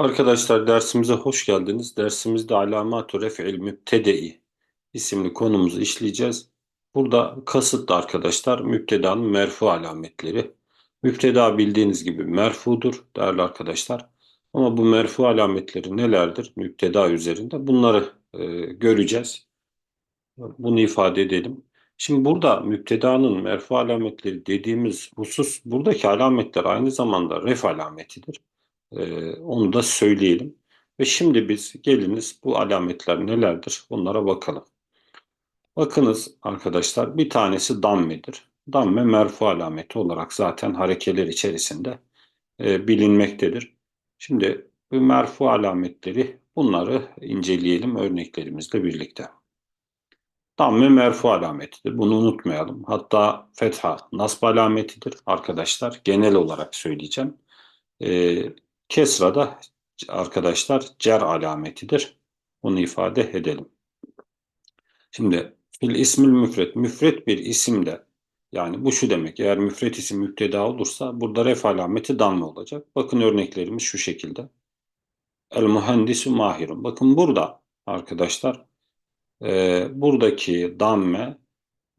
Arkadaşlar dersimize hoş geldiniz. Dersimizde alamat-ı ref'il mübtede'i isimli konumuzu işleyeceğiz. Burada kasıtlı arkadaşlar mübtedanın merfu alametleri. Mübteda bildiğiniz gibi merfudur değerli arkadaşlar. Ama bu merfu alametleri nelerdir mübteda üzerinde? Bunları e, göreceğiz. Bunu ifade edelim. Şimdi burada mübtedanın merfu alametleri dediğimiz husus buradaki alametler aynı zamanda ref alametidir. Ee, onu da söyleyelim. Ve şimdi biz geliniz bu alametler nelerdir? Bunlara bakalım. Bakınız arkadaşlar bir tanesi dammedir. Damme merfu alameti olarak zaten harekeler içerisinde e, bilinmektedir. Şimdi bu merfu alametleri bunları inceleyelim örneklerimizle birlikte. Damme merfu alametidir. Bunu unutmayalım. Hatta fetha nasb alametidir arkadaşlar. Genel olarak söyleyeceğim. E, kesra da arkadaşlar cer alametidir. Bunu ifade edelim. Şimdi fil ismil müfret. Müfret bir isimde yani bu şu demek. Eğer müfret isim müpteda olursa burada ref alameti damme olacak. Bakın örneklerimiz şu şekilde. El mühendisu mahirun. Bakın burada arkadaşlar e, buradaki damme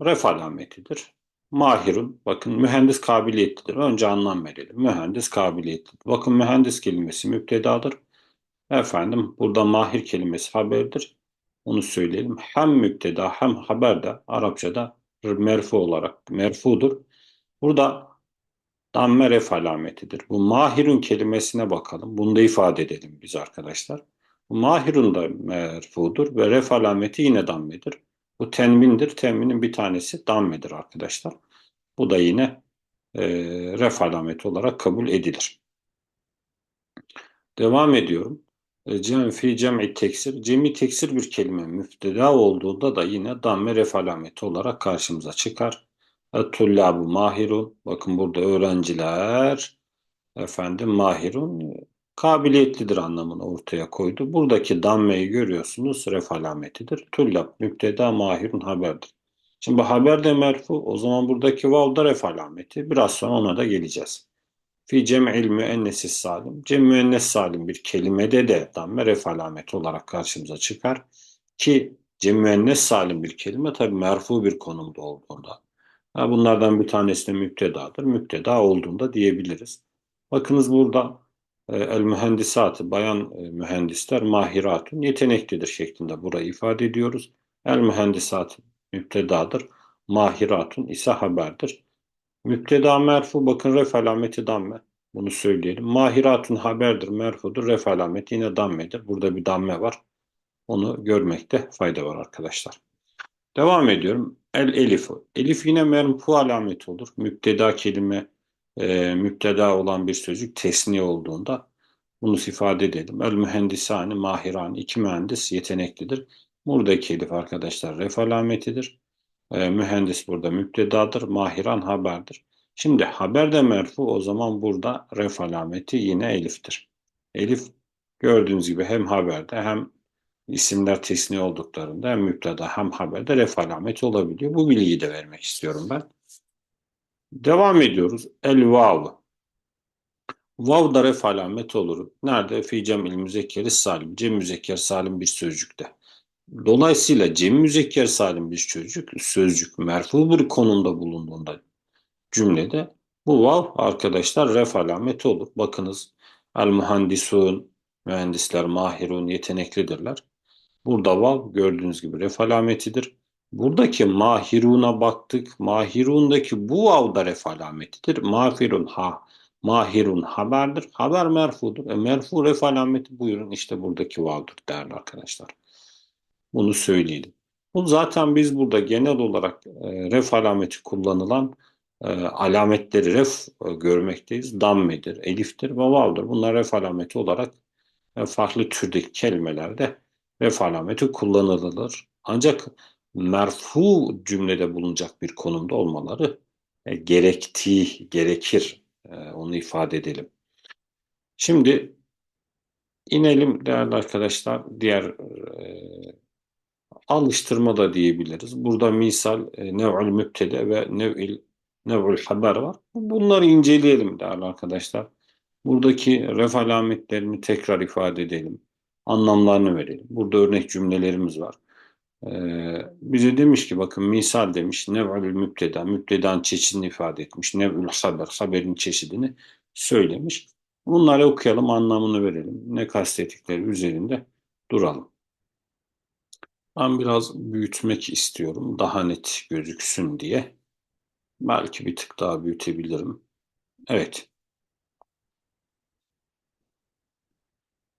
ref alametidir. Mahirun, bakın mühendis kabiliyetlidir. Önce anlam verelim. Mühendis kabiliyetlidir. Bakın mühendis kelimesi müptedadır. Efendim burada mahir kelimesi haberdir. Onu söyleyelim. Hem müpteda hem haber de Arapçada merfu olarak merfudur. Burada damme alametidir. Bu mahirun kelimesine bakalım. Bunu da ifade edelim biz arkadaşlar. Bu mahirun da merfudur ve ref alameti yine dammedir. Bu tenvindir. Tenvinin bir tanesi dammedir arkadaşlar. Bu da yine e, ref alameti olarak kabul edilir. Devam ediyorum. E, cem fi cem'i teksir. Cem'i teksir bir kelime müfteda olduğunda da yine damme ref alameti olarak karşımıza çıkar. Tullabu mahirun. Bakın burada öğrenciler efendim mahirun kabiliyetlidir anlamını ortaya koydu. Buradaki dammeyi görüyorsunuz ref alametidir. Tullab müpteda mahirun haberdir. Şimdi bu haber de merfu. O zaman buradaki vav da ref alameti. Biraz sonra ona da geleceğiz. Fi cem'il müennesi salim. Cem müennes salim bir kelimede de damme ref alameti olarak karşımıza çıkar. Ki cem müennes salim bir kelime tabi merfu bir konumda olduğunda. Bunlardan bir tanesi de müptedadır. Müpteda olduğunda diyebiliriz. Bakınız burada el mühendisatı, bayan e, mühendisler mahiratun yeteneklidir şeklinde burayı ifade ediyoruz. El mühendisat müptedadır. Mahiratun ise haberdir. Müpteda merfu bakın ref alameti damme. Bunu söyleyelim. Mahiratun haberdir, merfudur. Ref alameti yine dammedir. Burada bir damme var. Onu görmekte fayda var arkadaşlar. Devam ediyorum. El elifu. Elif yine merfu alameti olur. Müpteda kelime e, müpteda olan bir sözcük tesni olduğunda bunu ifade edelim. El mühendisani, mahirani. iki mühendis yeteneklidir. Buradaki elif arkadaşlar ref alametidir. E, mühendis burada müptedadır. Mahiran haberdir. Şimdi haber de merfu o zaman burada ref alameti yine eliftir. Elif gördüğünüz gibi hem haberde hem isimler tesni olduklarında hem müpteda hem haberde ref alameti olabiliyor. Bu bilgiyi de vermek istiyorum ben. Devam ediyoruz. El vav. Vav da ref alameti olur. Nerede? Fi cem'il müzekkeri salim. Cem müzekker salim bir sözcükte. Dolayısıyla cem müzekker salim bir sözcük, sözcük merfu bir konumda bulunduğunda cümlede bu vav arkadaşlar ref alameti olur. Bakınız el mühendisun mühendisler mahirun yeteneklidirler. Burada vav gördüğünüz gibi ref alametidir. Buradaki mahiruna baktık. Mahirundaki bu vav da ref alametidir. Mahirun ha mahirun haberdir. Haber merfudur. E, merfu ref alameti buyurun işte buradaki vav'dır değerli arkadaşlar. Bunu söyleyelim. Bu zaten biz burada genel olarak e, ref alameti kullanılan e, alametleri ref e, görmekteyiz. Dammedir, eliftir ve vav'dır. Bunlar ref alameti olarak e, farklı türdeki kelimelerde ref alameti kullanılır. Ancak merfu cümlede bulunacak bir konumda olmaları e, gerektiği, gerekir. E, onu ifade edelim. Şimdi inelim değerli arkadaşlar diğer e, alıştırma da diyebiliriz. Burada misal e, nev'ül mübtede ve nev'il nev'ül haber var. Bunları inceleyelim değerli arkadaşlar. Buradaki ref alametlerini tekrar ifade edelim. Anlamlarını verelim. Burada örnek cümlelerimiz var. Ee, bize demiş ki bakın misal demiş nev'ül müpteda. Müptedanın çeşidini ifade etmiş. Nev'ül haber. Haberin çeşidini söylemiş. Bunları okuyalım anlamını verelim. Ne kastettikleri üzerinde duralım. Ben biraz büyütmek istiyorum. Daha net gözüksün diye. Belki bir tık daha büyütebilirim. Evet.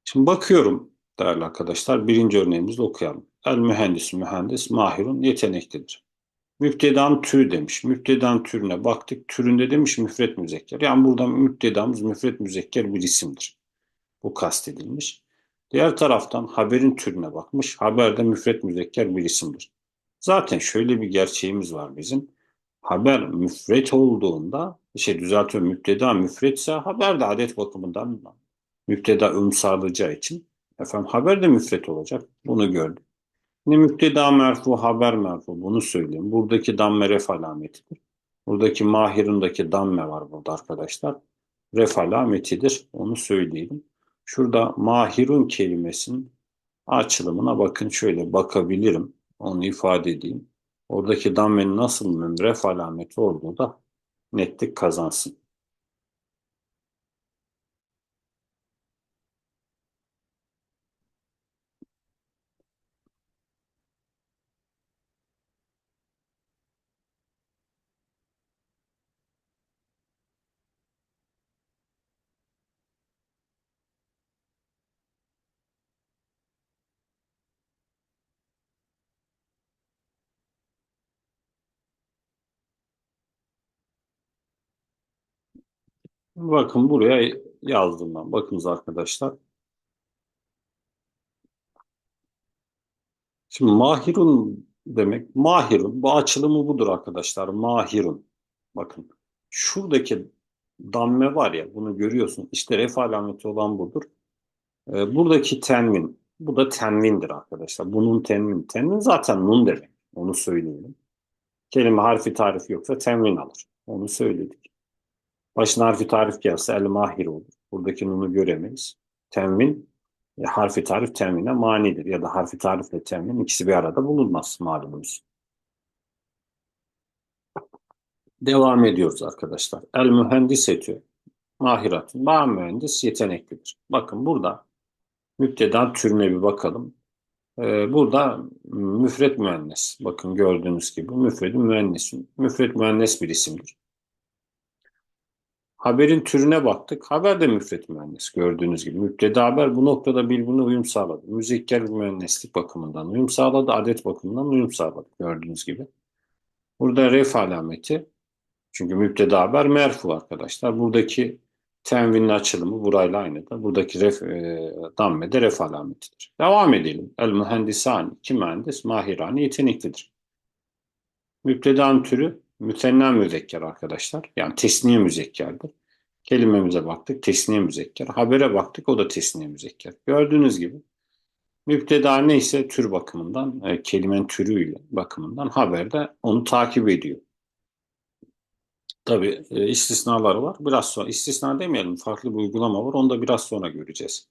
Şimdi bakıyorum değerli arkadaşlar. Birinci örneğimizi okuyalım. El mühendis, mühendis, mahirun yeteneklidir. Müptedan türü demiş. Müptedan türüne baktık. Türünde demiş müfret müzekker. Yani burada müptedamız müfret müzekker bir isimdir. Bu kastedilmiş. Diğer taraftan haberin türüne bakmış. Haberde müfret müzekker bir isimdir. Zaten şöyle bir gerçeğimiz var bizim. Haber müfret olduğunda, şey düzeltiyorum müpteda müfretse haber de adet bakımından müpteda üm sağlayacağı için efendim haber de müfret olacak. Bunu gördük. Ne müpteda merfu, haber merfu bunu söyleyeyim. Buradaki damme ref alametidir. Buradaki mahirindeki damme var burada arkadaşlar. Ref alametidir. Onu söyleyelim. Şurada mahirun kelimesinin açılımına bakın şöyle bakabilirim. Onu ifade edeyim. Oradaki dammenin nasıl ref alameti olduğu da netlik kazansın. Bakın buraya yazdım ben. Bakınız arkadaşlar. Şimdi mahirun demek, mahirun, bu açılımı budur arkadaşlar. Mahirun. Bakın şuradaki damme var ya, bunu görüyorsun. İşte ref alameti olan budur. Ee, buradaki tenvin, bu da tenvindir arkadaşlar. Bunun tenvin, tenvin zaten nun demek. Onu söyleyelim. Kelime harfi tarifi yoksa tenvin alır. Onu söyledik. Başına harfi tarif gelse el mahir olur. Buradaki nunu göremeyiz. Tenvin e, harfi tarif temine manidir ya da harfi tarifle temin ikisi bir arada bulunmaz malumunuz. Devam ediyoruz arkadaşlar. El mühendis etü mahiratın. Bağ mühendis yeteneklidir. Bakın burada müpteda türüne bir bakalım. Ee, burada müfret müennes. Bakın gördüğünüz gibi müfred müennes. Müfret müennes bir isimdir. Haberin türüne baktık. Haber de müfret mühendis gördüğünüz gibi. Müpteda haber bu noktada birbirine uyum sağladı. Müzekker mühendislik bakımından uyum sağladı. Adet bakımından uyum sağladı gördüğünüz gibi. Burada ref alameti. Çünkü müpteda haber merfu arkadaşlar. Buradaki tenvinin açılımı burayla aynı da. Buradaki ref, e, damme de ref alametidir. Devam edelim. El mühendisani, iki mühendis, mahirani yeteneklidir. Müptedanın türü mütenna müzekker arkadaşlar. Yani tesniye müzekkerdir. Kelimemize baktık tesniye müzekker. Habere baktık o da tesniye müzekker. Gördüğünüz gibi müpteda neyse tür bakımından, e, kelimenin türüyle bakımından haberde onu takip ediyor. Tabi e, istisnaları var. Biraz sonra istisna demeyelim farklı bir uygulama var. Onu da biraz sonra göreceğiz.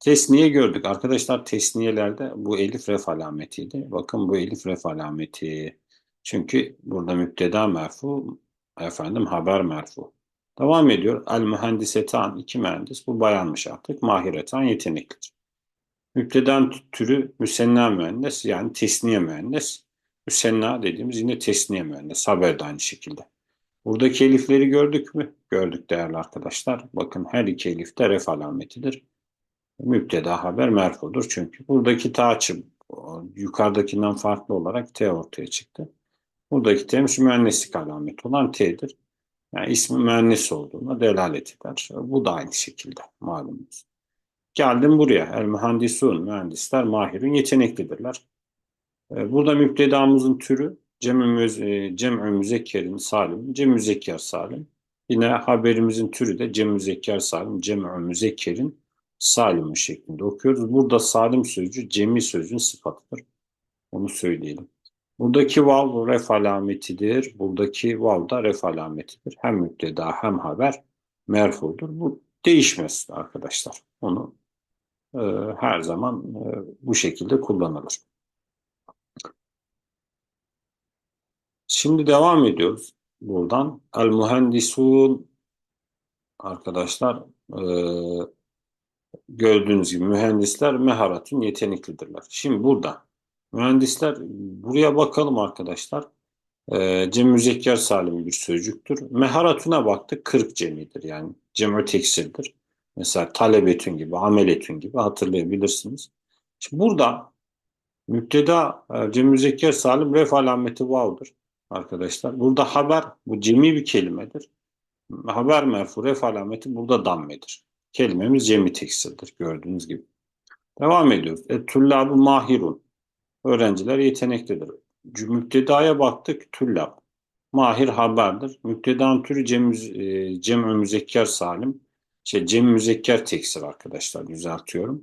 Tesniye gördük. Arkadaşlar tesniyelerde bu elif ref alametiydi. Bakın bu elif ref alameti. Çünkü burada müpteda merfu, efendim haber merfu. Devam ediyor. El mühendisetan, iki mühendis. Bu bayanmış artık. Mahiretan yeteneklidir. Müptedan türü müsenna mühendis yani tesniye mühendis. Müsenna dediğimiz yine tesniye mühendis. Haber de aynı şekilde. Buradaki elifleri gördük mü? Gördük değerli arkadaşlar. Bakın her iki elif de ref alametidir. Müpteda haber merfudur. Çünkü buradaki ta yukarıdakinden farklı olarak T ortaya çıktı. Buradaki temiz mühendislik alameti olan T'dir. Yani ismi mühendis olduğuna delalet eder. Bu da aynı şekilde malumunuz. Geldim buraya. El mühendisun, mühendisler mahirun yeteneklidirler. Ee, burada müptedamızın türü cem-i e, cem müzekkerin salim, cem müzekker salim. Yine haberimizin türü de cem müzekker salim, cem-i müzekkerin salim şeklinde okuyoruz. Burada salim sözcüğü cemi sözcüğün sıfatıdır. Onu söyleyelim. Buradaki vav ref alametidir. Buradaki vav da ref alametidir. Hem müpteda hem haber merfudur. Bu değişmez arkadaşlar. Onu e, her zaman e, bu şekilde kullanılır. Şimdi devam ediyoruz buradan. El mühendisun arkadaşlar e, gördüğünüz gibi mühendisler meharatun yeteneklidirler. Şimdi burada mühendisler buraya bakalım arkadaşlar. E, cem müzekker salim bir sözcüktür. Meharatuna baktık 40 cemidir yani cem'ü teksirdir. Mesela talebetün gibi, ameletün gibi hatırlayabilirsiniz. Şimdi burada müpteda e, cem müzekker salim ref alameti vav'dır arkadaşlar. Burada haber bu cemi bir kelimedir. Haber merfu ref alameti burada dammedir. Kelimemiz cemi tekstildir gördüğünüz gibi. Devam ediyoruz. Et tullabu mahirun. Öğrenciler yeteneklidir. Müptedaya baktık tullab. Mahir haberdir. Müptedan türü cem, e, cem müzekker salim. Şey, cem müzekker teksir arkadaşlar düzeltiyorum.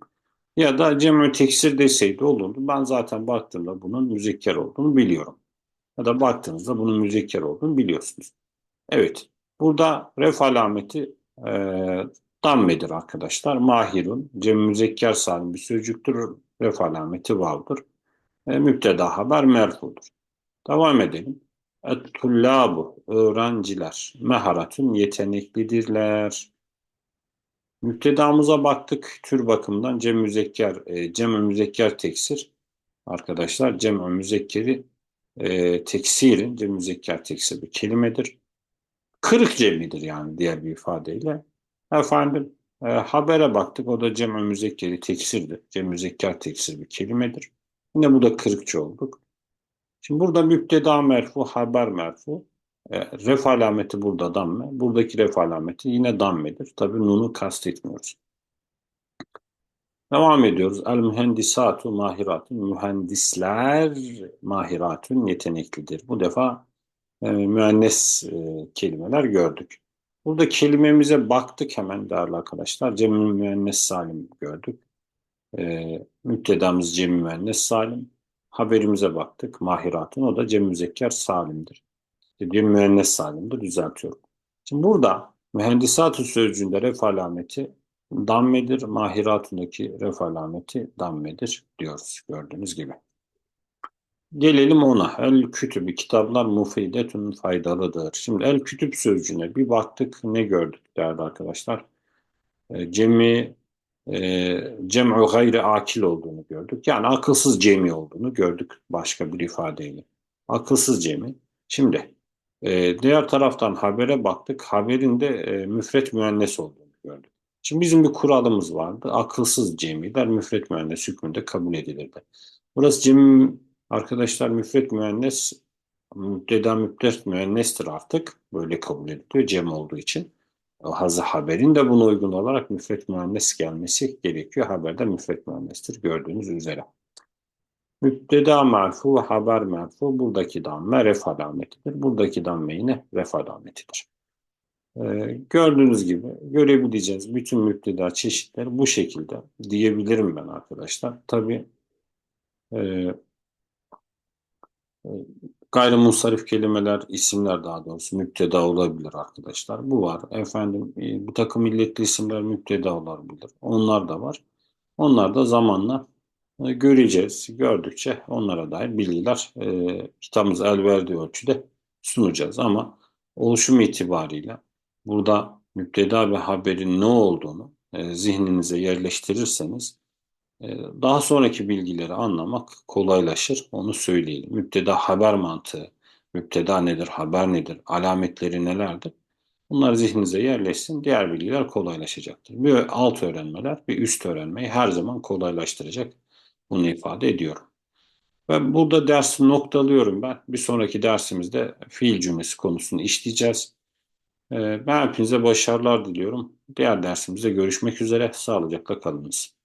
Ya da cem teksir deseydi olurdu. Ben zaten baktığımda bunun müzekker olduğunu biliyorum. Ya da baktığınızda bunun müzekker olduğunu biliyorsunuz. Evet. Burada ref alameti e, dammedir arkadaşlar. Mahirun, cem müzekker salim bir sözcüktür. Ref alameti vav'dır. E, müpteda haber merfudur. Devam edelim. Et-tullabu, öğrenciler, meharatun yeteneklidirler. Müptedamıza baktık. Tür bakımından cem müzekker, e, cem müzekker teksir. Arkadaşlar cem müzekkeri e, teksirin, cem müzekker teksir bir kelimedir. Kırık cemidir yani diğer bir ifadeyle. Efendim e, habere baktık. O da cem müzekkeri teksirdir. Cem müzekker teksir bir kelimedir. Yine bu da kırıkçı olduk. Şimdi burada müpteda merfu, haber merfu. E, ref alameti burada damme. Buradaki ref alameti yine dammedir. Tabi nunu kastetmiyoruz. Devam ediyoruz. El mühendisatu mahiratun. Mühendisler mahiratun yeteneklidir. Bu defa e, müennes e, kelimeler gördük. Burada kelimemize baktık hemen değerli arkadaşlar. Cem müennes salim gördük. E, müptedamız cem müennes salim. Haberimize baktık. Mahiratun o da cem müzekker salimdir. Cem müennes salimdir. Düzeltiyorum. Şimdi burada mühendisatü sözcüğünde ref alameti dammedir. Mahiratundaki ref alameti dammedir diyoruz gördüğünüz gibi. Gelelim ona. El kütübü kitaplar mufidetun faydalıdır. Şimdi el kütüp sözcüğüne bir baktık ne gördük değerli arkadaşlar. E, cemi e, cem'u gayri akil olduğunu gördük. Yani akılsız cemi olduğunu gördük başka bir ifadeyle. Akılsız cemi. Şimdi e, diğer taraftan habere baktık. Haberin de e, müfret müennes olduğunu gördük. Şimdi bizim bir kuralımız vardı. Akılsız cemiler müfret müennes hükmünde kabul edilirdi. Burası cem arkadaşlar müfret müennes müpteda müptet müennestir artık. Böyle kabul ediliyor cem olduğu için. Hazı haberin de buna uygun olarak müfret müennes gelmesi gerekiyor. Haberde müfret müennestir gördüğünüz üzere. Müpteda merfu ve haber merfu buradaki damme ref alametidir. Buradaki damme yine ref alametidir. Ee, gördüğünüz gibi görebileceğiz bütün müpteda çeşitleri bu şekilde diyebilirim ben arkadaşlar. Tabi e, e, gayrimusarif kelimeler, isimler daha doğrusu müpteda olabilir arkadaşlar. Bu var. Efendim e, bu takım milletli isimler müpteda olabilir. Onlar da var. Onlar da zamanla e, göreceğiz. Gördükçe onlara dair bilgiler e, kitabımız el verdiği ölçüde sunacağız. Ama oluşum itibariyle burada müpteda ve haberin ne olduğunu e, zihninize yerleştirirseniz daha sonraki bilgileri anlamak kolaylaşır. Onu söyleyelim. Müpteda haber mantığı, müpteda nedir, haber nedir, alametleri nelerdir? Bunlar zihninize yerleşsin. Diğer bilgiler kolaylaşacaktır. Bir alt öğrenmeler bir üst öğrenmeyi her zaman kolaylaştıracak. Bunu ifade ediyorum. Ve burada dersi noktalıyorum ben. Bir sonraki dersimizde fiil cümlesi konusunu işleyeceğiz. Ee, ben hepinize başarılar diliyorum. Diğer dersimizde görüşmek üzere. Sağlıcakla kalınız.